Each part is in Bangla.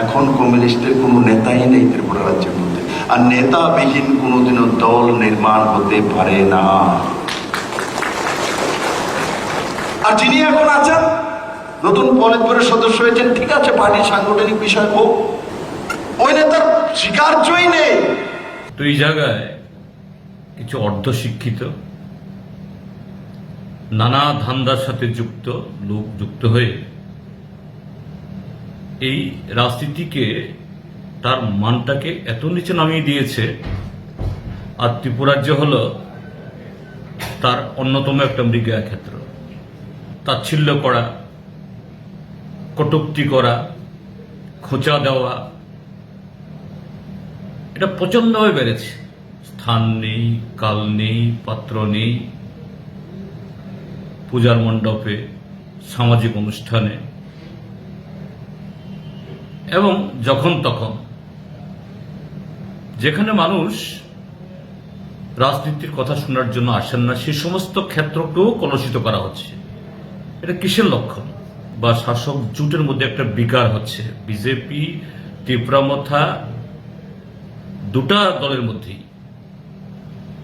এখন কমিউনিস্টের কোনো নেতাই নেই ত্রিপুরা রাজ্যের মধ্যে। আর নেতাবিহীন কোনোদিনও দল নির্মাণ হতে পারে না। আর যিনি এখন আছেন, নতুন পলিটব্যুরোর সদস্য হয়েছেন, ঠিক আছে পার্টির সাংগঠনিক বিষয় হোক, ওই নেতার স্বীকার্যই নেই। তো এই জায়গায় কিছু অর্ধশিক্ষিত, নানা ধান্দার সাথে যুক্ত লোক যুক্ত হয়ে এই রাজনীতিকে তার মানটাকে এত নিচে নামিয়ে দিয়েছে, আর ত্রিপুরাজ্য হল তার অন্যতম একটা মৃগা ক্ষেত্র। তাচ্ছিল্য করা, কটুক্তি করা, খোঁচা দেওয়া, এটা প্রচন্ডভাবে বেড়েছে। স্থান নেই, কাল নেই, পাত্র নেই। পূজার মণ্ডপে, সামাজিক অনুষ্ঠানে এবং যখন তখন। যেখানে মানুষ রাজনীতির কথা শোনার জন্য আসেন না সে সমস্ত ক্ষেত্রকেও কলুষিত করা হচ্ছে। এটা কিসের লক্ষণ? বা শাসক জুটের মধ্যে একটা বিকার হচ্ছে। বিজেপি, তীব্রামথা দুটা দলের মধ্যেই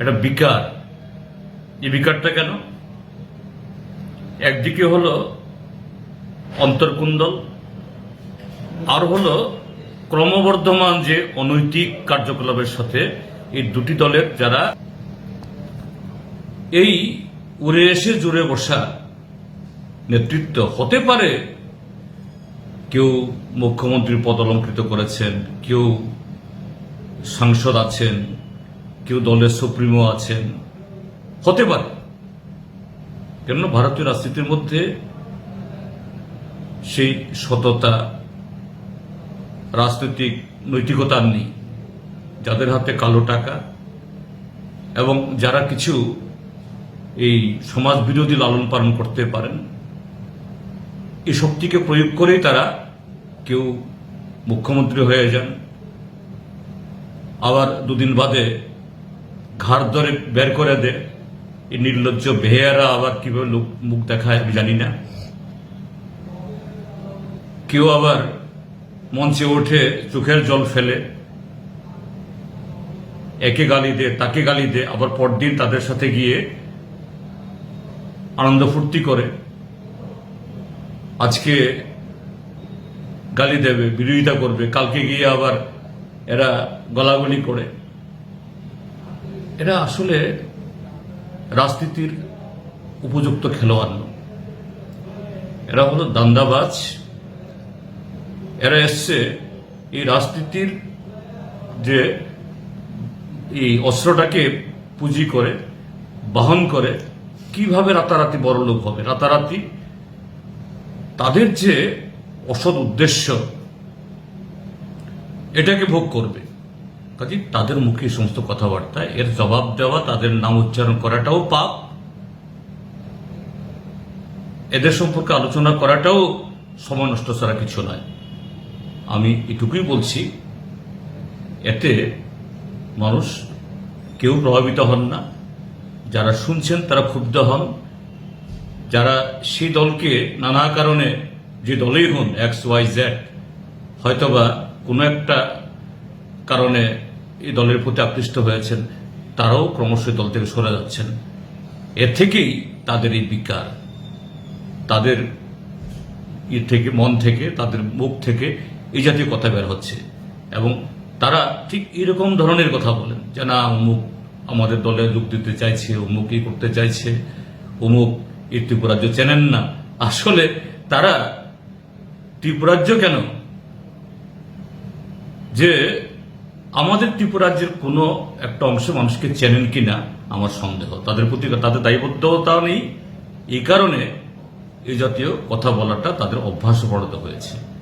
একটা বিকার। এই বিকারটা কেন? একদিকে হলো অন্তর্কুন্দল আর হলো ক্রমবর্ধমান যে অনৈতিক কার্যকলাপের সাথে এই দুটি দলের যারা এই উড়ে এসে জুড়ে বসা নেতৃত্ব হতে পারে, কেউ মুখ্যমন্ত্রীর পদ অলঙ্কৃত করেছেন, কেউ সাংসদ আছেন, কেউ দলের সুপ্রিমো আছেন, হতে পারে। কেননা ভারতীয় রাজনীতির মধ্যে সেই সততা রাজনৈতিক নৈতিকতার নেই। যাদের হাতে কালো টাকা এবং যারা কিছু এই সমাজ বিরোধী লালন পালন করতে পারেন এই শক্তিকে প্রয়োগ করেই তারা কেউ মুখ্যমন্ত্রী হয়ে যান। আবার দুদিন বাদে ঘাড় ধরে বের করে দেয়। এই নির্লজ্জ বেহেয়ারা আবার কীভাবে লোক মুখ দেখায় আমি জানি না। কেউ আবার মঞ্চে ওঠে চোখের জল ফেলে, একে গালি দে, তাকে গালি দে, আবার পরদিন তাদের সাথে গিয়ে আনন্দ ফুর্তি করে। আজকে গালি দেবে, বিরোধিতা করবে, কালকে গিয়ে আবার এরা গলাগলি করে। এরা আসলে রাজনীতির উপযুক্ত খেলোয়াড় এরা হলো দান্দাবাজ এরা এসছে এই রাজনীতির যে এই অস্ত্রটাকে পুঁজি করে, বহন করে, কীভাবে রাতারাতি বড় লোক হবে? রাতারাতি তাদের যে অসৎ উদ্দেশ্য, এটাকে ভোগ করবে। কাজে তাদের মুখে এই সমস্ত কথাবার্তা, এর জবাব দেওয়া, তাদের নাম উচ্চারণ করাটাও পাপ। এদের সম্পর্কে আলোচনা করাটাও সময় নষ্ট ছাড়া কিছু নয়। আমি এটুকুই বলছি, এতে মানুষ কেউ প্রভাবিত হন না। যারা শুনছেন তারা ক্ষুব্ধ হন। যারা সেই দলকে নানা কারণে যে দলেই হন, এক্স, ওয়াই, জেড, হয়তোবা কোনো একটা কারণে এই দলের প্রতি আকৃষ্ট হয়েছেন, তারাও ক্রমশ দল থেকে সরে যাচ্ছেন। এর থেকেই তাদের এই বিকার। তাদের ই থেকে, মন থেকে, তাদের মুখ থেকে এই জাতীয় কথা বের হচ্ছে। এবং তারা ঠিক এরকম ধরনের কথা বলেন যে, না, অমুক আমাদের দলে যোগ দিতে চাইছে, অমুক এই করতে চাইছে, অমুক এই ত্রিপুরাজ্য চেনেন না। আসলে তারা ত্রিপুরাজ্য কেন? যে আমাদের ত্রিপুরাজ্যের কোনো একটা অংশ মানুষকে চেনেন কিনা আমার সন্দেহ। তাদের প্রতি তাদের দায়বদ্ধতা নেই। এই কারণে এই জাতীয় কথা বলাটা তাদের অভ্যাস পরিণত হয়েছে।